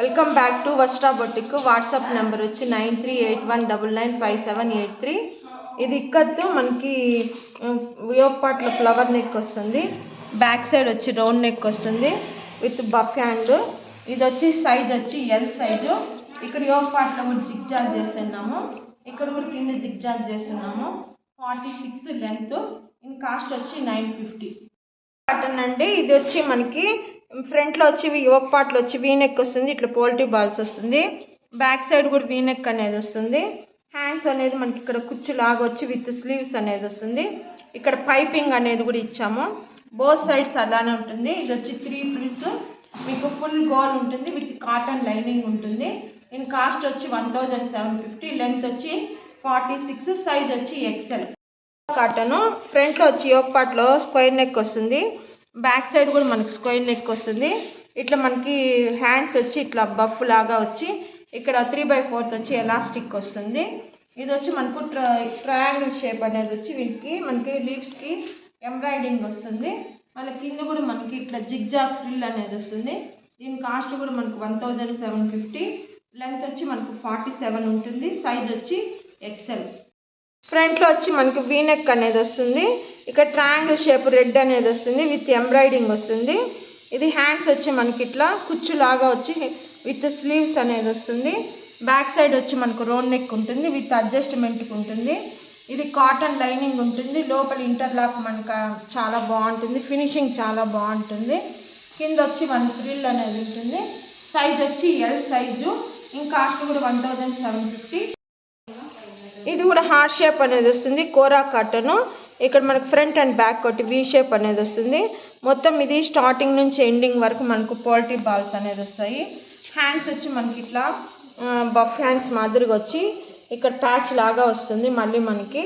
Welcome back to Vastra boutique WhatsApp number వచ్చి nine three eight one double nine five seven eight three ఇది ఇక్కత్తు మనకి వియోగపాట్ల flower neck వస్తుంది. Back side వచ్చి round neck వస్తుంది. With puff hand ఇది వచ్చి సైజ్ వచ్చి ఎల్ సైజు ఇక్కడ యోగపాట్లో కూడా జిగ్ జాగ్ చేస్తున్నాము. ఇక్కడ కూడా కింద జిగ్ జాగ్ చేస్తున్నాము. Forty six length in cost వచ్చి నైన్ ఫిఫ్టీ కాటన్ అండి. ఇది వచ్చి మనకి ఫ్రంట్లో వచ్చి యోక్ పార్ట్లో వచ్చి వీనెక్ వస్తుంది. ఇట్లా పోల్టీ బాల్స్ వస్తుంది. బ్యాక్ సైడ్ కూడా వీనెక్ అనేది వస్తుంది. హ్యాండ్స్ అనేది మనకి ఇక్కడ కుచ్చు లాగా వచ్చి విత్ స్లీవ్స్ అనేది వస్తుంది. ఇక్కడ పైపింగ్ అనేది కూడా ఇచ్చాము. బోత్ సైడ్స్ అలానే ఉంటుంది. ఇది వచ్చి త్రీ ఫ్రిల్స్ మీకు ఫుల్ గోల్ ఉంటుంది విత్ కాటన్ లైనింగ్ ఉంటుంది. దీని కాస్ట్ వచ్చి one thousand seven fifty length వచ్చి ఫార్టీ సిక్స్ సైజ్ వచ్చి ఎక్సెల్ కాటన్. ఫ్రంట్లో వచ్చి యోక్ పార్ట్లో స్క్వేర్ నెక్ వస్తుంది. బ్యాక్ సైడ్ కూడా మనకి స్క్వేర్ నెక్ వస్తుంది. ఇట్లా మనకి హ్యాండ్స్ వచ్చి ఇట్లా బఫ్ లాగా వచ్చి ఇక్కడ త్రీ బై ఫోర్త్ వచ్చి ఎలాస్టిక్ వస్తుంది. ఇది వచ్చి మనకు ట్రయాంగిల్ షేప్ అనేది వచ్చి వీటికి మనకి లీవ్స్కి ఎంబ్రాయిడింగ్ వస్తుంది. మళ్ళీ కింద కూడా మనకి ఇట్లా జిగ్జాగ్ ఫ్రిల్ అనేది వస్తుంది. దీని కాస్ట్ కూడా మనకు one thousand seven fifty length వచ్చి మనకు ఫార్టీ సెవెన్ ఉంటుంది. సైజ్ వచ్చి ఎక్సెల్ ఫ్రంట్లో వచ్చి మనకి వీనెక్ అనేది వస్తుంది. ఇక్కడ ట్రయాంగిల్ షేప్ రెడ్ అనేది వస్తుంది విత్ ఎంబ్రాయిడింగ్ వస్తుంది. ఇది హ్యాండ్స్ వచ్చి మనకి ఇట్లా కుచ్చులాగా వచ్చి విత్ స్లీవ్స్ అనేది వస్తుంది. బ్యాక్ సైడ్ వచ్చి మనకు రోన్ నెక్ ఉంటుంది విత్ అడ్జస్ట్మెంట్కి ఉంటుంది. ఇది కాటన్ లైనింగ్ ఉంటుంది. లోపల ఇంటర్లాక్ మనకు చాలా బాగుంటుంది. ఫినిషింగ్ చాలా బాగుంటుంది. కింద వచ్చి వన్ ఫ్రిల్ అనేది ఉంటుంది. సైజ్ వచ్చి ఎల్ సైజు ఇంకా కాస్ట్ కూడా వన్ థౌజండ్ సెవెన్ ఫిఫ్టీ ఇది కూడా హార్ట్ షేప్ అనేది వస్తుంది కోరా కట్టను ఇక్కడ మనకు ఫ్రంట్ అండ్ బ్యాక్ ఒకటి వీ షేప్ అనేది వస్తుంది. మొత్తం ఇది స్టార్టింగ్ నుంచి ఎండింగ్ వరకు మనకు పోల్టీ బాల్స్ అనేది వస్తాయి. హ్యాండ్స్ వచ్చి మనకి ఇట్లా బఫ్ హ్యాండ్స్ మాదిరిగా వచ్చి ఇక్కడ ప్యాచ్ లాగా వస్తుంది మళ్ళీ మనకి.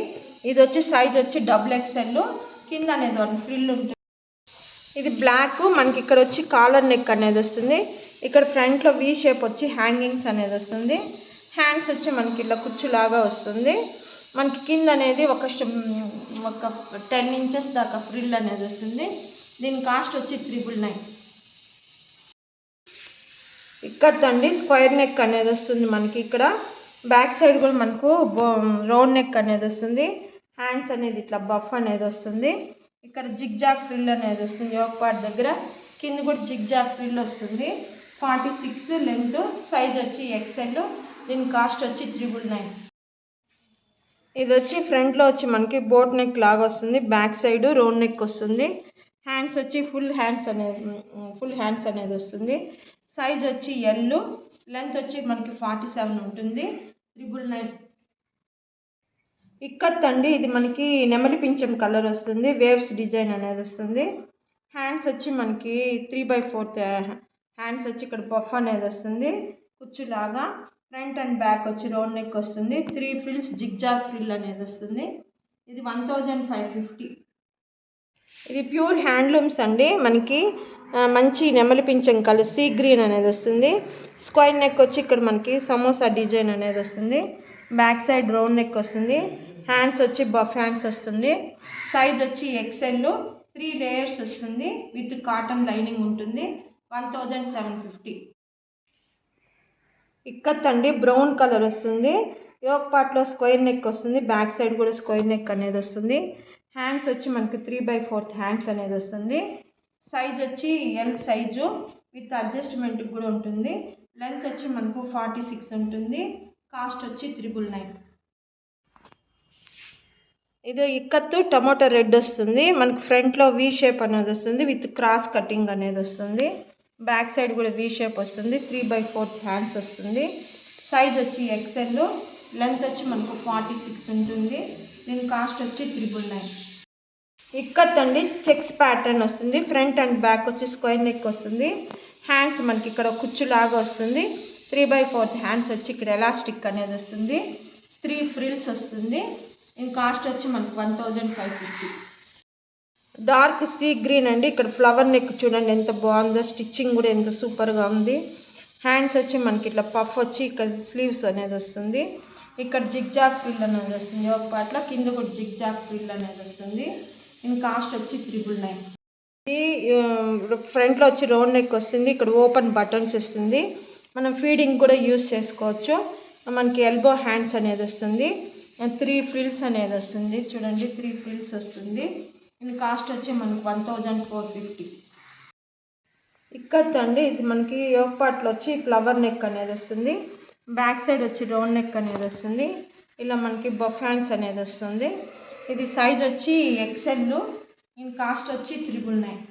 ఇది వచ్చి సైజ్ వచ్చి డబుల్ ఎక్స్ఎల్ కింద అనేది వన్ ఫ్రిల్ ఉంటుంది. ఇది బ్లాక్ మనకి ఇక్కడ వచ్చి కాలర్ నెక్ అనేది వస్తుంది. ఇక్కడ ఫ్రంట్లో వీ షేప్ వచ్చి హ్యాంగింగ్స్ అనేది వస్తుంది. హ్యాండ్స్ వచ్చి మనకి ఇలా కుచ్చులాగా వస్తుంది. మనకి కింద అనేది ఒక ఒక టెన్ ఇంచెస్ దాకా ఫ్రిల్ అనేది వస్తుంది. దీని కాస్ట్ వచ్చి త్రిబుల్ నైన్ ఇక్కడండి స్క్వేర్ నెక్ అనేది వస్తుంది మనకి ఇక్కడ. బ్యాక్ సైడ్ కూడా మనకు రౌండ్ నెక్ అనేది వస్తుంది. హ్యాండ్స్ అనేది ఇట్లా బఫ్ అనేది వస్తుంది. ఇక్కడ జిగ్ జాగ్ ఫ్రిల్ అనేది వస్తుంది యోగ పార్ట్ దగ్గర. కింద కూడా జిగ్ జాగ్ ఫ్రిల్ వస్తుంది. ఫార్టీ సిక్స్ లెంత్ సైజ్ వచ్చి ఎక్సెల్ దీని కాస్ట్ వచ్చి త్రిబుల్ నైన్. ఇది వచ్చి ఫ్రంట్లో వచ్చి మనకి బోట్ నెక్ లాగా వస్తుంది. బ్యాక్ సైడ్ రౌండ్ నెక్ వస్తుంది. హ్యాండ్స్ వచ్చి ఫుల్ హ్యాండ్స్ అనేది ఫుల్ హ్యాండ్స్ అనేది వస్తుంది. సైజ్ వచ్చి ఎల్లు. లెంత్ వచ్చి మనకి ఫార్టీ సెవెన్ ఉంటుంది. Triple nine. ఇక్కత్ అండి. ఇది మనకి నెమలి పింఛం కలర్ వస్తుంది. వేవ్స్ డిజైన్ అనేది వస్తుంది. హ్యాండ్స్ వచ్చి మనకి త్రీ బై ఫోర్త్ హ్యాండ్స్ వచ్చి ఇక్కడ బఫ్ అనేది వస్తుంది. కుచ్చులాగా ఫ్రంట్ అండ్ బ్యాక్ వచ్చి రౌండ్ నెక్ వస్తుంది. త్రీ ఫ్రిల్స్ జిగ్జాగ్ ఫ్రిల్ అనేది వస్తుంది. ఇది వన్ థౌజండ్ ఫైవ్ ఫిఫ్టీ. ఇది ప్యూర్ హ్యాండ్లూమ్స్ అండి. మనకి మంచి నెమలి పింఛం కలర్ సీ గ్రీన్ అనేది వస్తుంది. స్క్వైర్ నెక్ వచ్చి ఇక్కడ మనకి సమోసా డిజైన్ అనేది వస్తుంది. బ్యాక్ సైడ్ రౌండ్ నెక్ వస్తుంది. హ్యాండ్స్ వచ్చి బఫ్ హ్యాండ్స్ వస్తుంది. సైజ్ వచ్చి ఎక్సెల్ త్రీ లేయర్స్ వస్తుంది. విత్ కాటన్ లైనింగ్ ఉంటుంది. One thousand seven fifty. Ikat అండి బ్రౌన్ కలర్ వస్తుంది. యోక్ పార్ట్లో స్క్వేర్ నెక్ వస్తుంది బ్యాక్ సైడ్ కూడా స్క్వేర్ నెక్ అనేది వస్తుంది. హ్యాండ్స్ వచ్చి మనకి త్రీ బై ఫోర్త్ హ్యాండ్స్ అనేది వస్తుంది. సైజ్ వచ్చి ఎల్ సైజు విత్ అడ్జస్ట్మెంట్ కూడా ఉంటుంది. లెంత్ వచ్చి మనకు ఫార్టీ సిక్స్ ఉంటుంది. కాస్ట్ వచ్చి త్రిబుల్ నైన్. ఇది ఇక్కత్తు టమాటో రెడ్ వస్తుంది. మనకు ఫ్రంట్లో వీ షేప్ అనేది వస్తుంది విత్ క్రాస్ కటింగ్ అనేది వస్తుంది. బ్యాక్ సైడ్ కూడా వీ షేప్ వస్తుంది త్రీ బై ఫోర్త్ హ్యాండ్స్ వస్తుంది. సైజ్ వచ్చి ఎక్సెల్ లెంత్ వచ్చి మనకు ఫార్టీ సిక్స్ ఉంటుంది. దీని కాస్ట్ వచ్చి త్రిబుల్ నైన్ ఇక్కత్ అండి చెక్స్ ప్యాటర్న్ వస్తుంది. ఫ్రంట్ అండ్ బ్యాక్ వచ్చి స్క్వేర్ నెక్ వస్తుంది. హ్యాండ్స్ మనకి ఇక్కడ కుచ్చులాగా వస్తుంది. త్రీ బై ఫోర్త్ హ్యాండ్స్ వచ్చి ఇక్కడ ఎలాస్టిక్ అనేది వస్తుంది. త్రీ ఫ్రిల్స్ వస్తుంది. దీని కాస్ట్ వచ్చి మనకు one thousand five fifty dark sea green అండి. ఇక్కడ ఫ్లవర్ నెక్ చూడండి ఎంత బాగుందో. స్టిచ్చింగ్ కూడా ఎంత సూపర్గా ఉంది. హ్యాండ్స్ వచ్చి మనకి ఇట్లా పఫ్ వచ్చి ఇక్కడ స్లీవ్స్ అనేది వస్తుంది. ఇక్కడ జిగ్ జాక్ ఫిల్ అనేది వస్తుంది. ఒక పాటలో కింద కూడా జిగ్ జాక్ ఫిల్ అనేది వస్తుంది. దీని కాస్ట్ వచ్చి త్రిబుల్ నైన్. ఇది ఫ్రంట్లో వచ్చి రౌండ్ నెక్ వస్తుంది. ఇక్కడ ఓపెన్ బటన్స్ వస్తుంది. మనం ఫీడింగ్ కూడా యూస్ చేసుకోవచ్చు. మనకి ఎల్బో హ్యాండ్స్ అనేది వస్తుంది. త్రీ ఫ్రిల్స్ అనేది వస్తుంది. చూడండి త్రీ ఫ్రిల్స్ వస్తుంది. దీని కాస్ట్ వచ్చి మనకి one thousand four fifty. Ikat అండి ఇది మనకి యోగ్ పార్ట్లో వచ్చి ఫ్లవర్ నెక్ అనేది వస్తుంది. బ్యాక్ సైడ్ వచ్చి రౌండ్ నెక్ అనేది వస్తుంది. ఇలా మనకి బఫాన్స్ అనేది వస్తుంది. ఇది సైజ్ వచ్చి ఎక్సెల్ దీని కాస్ట్ వచ్చి త్రిబుల్ నైన్.